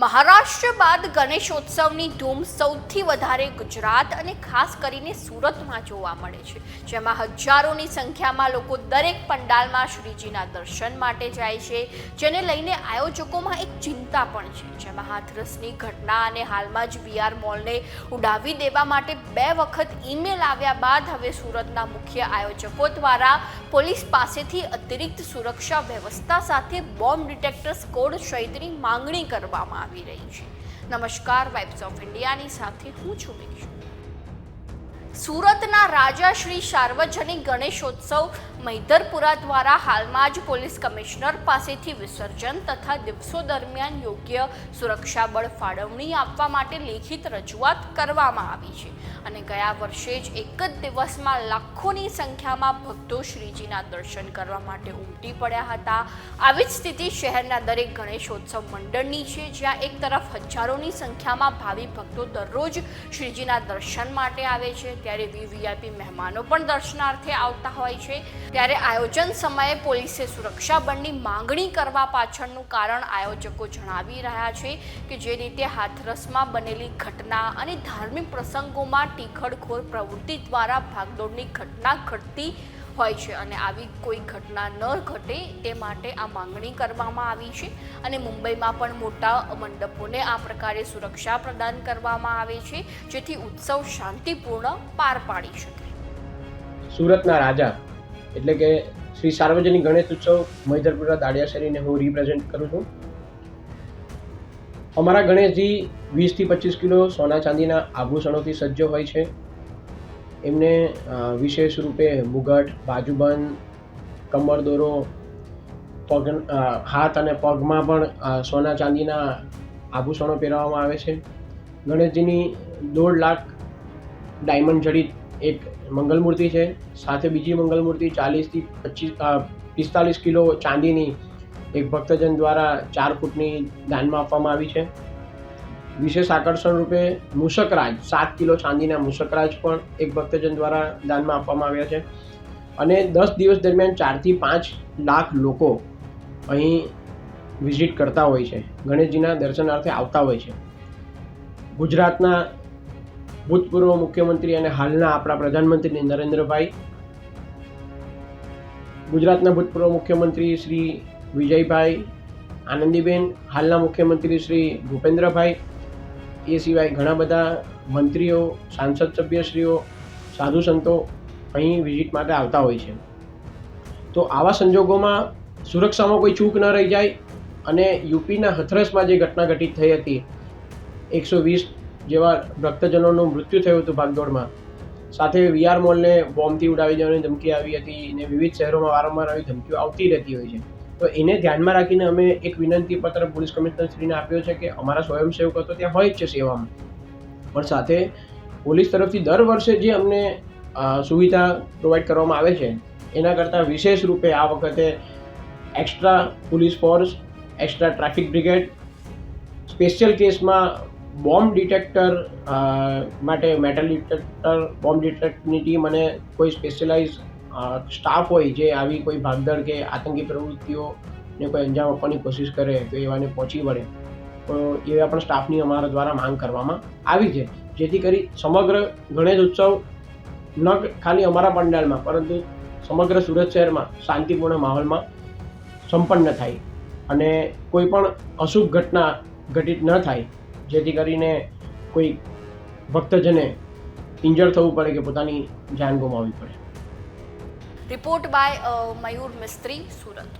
મહારાષ્ટ્ર બાદ ગણેશોત્સવની ધૂમ સૌથી વધારે ગુજરાત અને ખાસ કરીને સુરતમાં જોવા મળે છે, જેમાં હજારોની સંખ્યામાં લોકો દરેક પંડાલમાં શ્રીજીના દર્શન માટે જાય છે, જેને લઈને આયોજકોમાં એક ચિંતા પણ છે, જેમાં હાથરસની ઘટના અને હાલમાં જ વીઆર મોલને ઉડાવી દેવા માટે બે વખત ઈમેલ આવ્યા બાદ હવે સુરતના મુખ્ય આયોજકો દ્વારા પોલીસ પાસેથી અતિરિક્ત સુરક્ષા વ્યવસ્થા સાથે બોમ્બ ડિટેક્ટર સ્કોડ સહિતની માંગણી કરવામાં આવી રહી છે. નમસ્કાર વાઇબ્સ ઓફ ઇન્ડિયાની સાથે હું છું મિક્ષુ સુરતના રાજા શ્રી સાર્વજનિક ગણેશોત્સવ મૈદરપુરા દ્વારા હાલમાં જ પોલીસ કમિશનર પાસેથી વિસર્જન તથા દિવસો દરમિયાન યોગ્ય સુરક્ષા બળ ફાળવણી આપવા માટે લેખિત રજૂઆત કરવામાં આવી છે. અને ગયા વર્ષે જ એક જ દિવસમાં લાખોની સંખ્યામાં ભક્તો શ્રીજીના દર્શન કરવા માટે ઉમટી પડ્યા હતા. આવી જ સ્થિતિ શહેરના દરેક ગણેશોત્સવ મંડળની છે, જ્યાં એક તરફ હજારોની સંખ્યામાં ભાવિ ભક્તો દરરોજ શ્રીજીના દર્શન માટે આવે છે, ત્યારે વીવીઆઈપી મહેમાનો પણ દર્શનાર્થે આવતા હોય છે. ત્યારે આયોજન સમયે પોલીસે સુરક્ષા બળની માંગણી કરવા પાછળનું કારણ આયોજકો જણાવી રહ્યા છે કે જે રીતે હાથરસમાં બનેલી ઘટના અને ધાર્મિક પ્રસંગોમાં ટીખળખોર પ્રવૃત્તિ દ્વારા ભાગદોડની ઘટના ઘટતી હોય છે અને આવી કોઈ ઘટના ન ઘટે તે માટે આ માંગણી કરવામાં આવી છે અને મુંબઈમાં પણ મોટા મંડપોને આ પ્રકારે સુરક્ષા પ્રદાન કરવામાં આવે છે જેથી ઉત્સવ શાંતિપૂર્ણ પાર પાડી શકે. સુરતના રાજા એટલે કે શ્રી સાર્વજનિક ગણેશ ઉત્સવ મૈધરપુરા દાડિયા શેરીને હું રિપ્રેઝેન્ટ કરું છું. અમારા ગણેશજી વીસથી પચીસ કિલો સોના ચાંદીના આભૂષણોથી સજ્જ હોય છે. એમને વિશેષ રૂપે મુગટ બાજુબંધ કમર દોરો પગ હાથ અને પગમાં પણ સોના ચાંદીના આભૂષણો પહેરવામાં આવે છે. ગણેશજીની દોઢ લાખ ડાયમંડ જડિત એક મંગલ મૂર્તિ છે, સાથે બીજી મંગલ મૂર્તિ ચાલીસથી પચીસ પિસ્તાલીસ કિલો ચાંદીની એક ભક્તજન દ્વારા ચાર ફૂટની દાનમાં આપવામાં આવી છે. વિશેષ આકર્ષણ રૂપે મૂષકરાજ સાત કિલો ચાંદીના મુશકરાજ પણ એક ભક્તજન દ્વારા દાનમાં આપવામાં આવ્યા છે. અને દસ દિવસ દરમિયાન ચારથી પાંચ લાખ લોકો અહીં વિઝિટ કરતા હોય છે. ગણેશજીના દર્શનાર્થે આવતા હોય છે. ગુજરાતના ભૂતપૂર્વ મુખ્યમંત્રી અને હાલના આપણા પ્રધાનમંત્રી નરેન્દ્રભાઈ. ગુજરાતના ભૂતપૂર્વ મુખ્યમંત્રી શ્રી વિજયભાઈ આનંદીબેન, હાલના મુખ્યમંત્રી શ્રી ભૂપેન્દ્રભાઈ. એ સિવાય ઘણા બધા મંત્રીઓ, સાંસદ સભ્યશ્રીઓ, સાધુ સંતો અહીં વિઝિટ માટે આવતા હોય છે. તો આવા સંજોગોમાં સુરક્ષામાં કોઈ ચૂક ન રહી જાય અને યુપીના હથરસમાં જે ઘટના ઘટિત થઈ હતી, એકસો વીસ જેવા ભક્તજનોનું મૃત્યુ થયું હતું ભાગદોડમાં. સાથે વીઆર મોલને બોમ્બથી ઉડાવી દેવાની ધમકી આવી હતી ને વિવિધ શહેરોમાં વારંવાર આવી ધમકીઓ આવતી રહેતી હોય છે. તો એને ધ્યાનમાં રાખીને અમે એક વિનંતી પત્ર પોલીસ કમિશનર શ્રીને આપ્યો છે કે અમારા સ્વયંસેવકો તો ત્યાં હોય જ છે સેવામાં. પણ સાથે પોલીસ તરફથી દર વર્ષે જે અમને સુવિધા પ્રોવાઈડ કરવામાં આવે છે, એના કરતાં વિશેષ રૂપે આ વખતે extra police force, extra traffic brigade, special કેસમાં બોમ્બ ડિટેક્ટર માટે મેટલ ડિટેક્ટર, બોમ્બ ડિટેક્ટની ટીમ અને કોઈ સ્પેશિયલાઇઝ સ્ટાફ હોય જે આવી કોઈ ભાગદળ કે આતંકી પ્રવૃત્તિઓને કોઈ અંજામ આપવાની કોશિશ કરે તો એવાને પહોંચી વળે. તો એવા પણ સ્ટાફની અમારા દ્વારા માંગ કરવામાં આવી છે. જેથી કરી સમગ્ર ગણેશ ઉત્સવ ન ખાલી અમારા પંડાલમાં, પરંતુ સમગ્ર સુરત શહેરમાં શાંતિપૂર્ણ માહોલમાં સંપન્ન થાય અને કોઈ પણ અશુભ ઘટના ઘટિત ન થાય જેથી કરીને કોઈ ભક્તજને ઇન્જર થવું પડે કે પોતાની જાન ગુમાવવી પડે. Report by Mayur Mistry Surat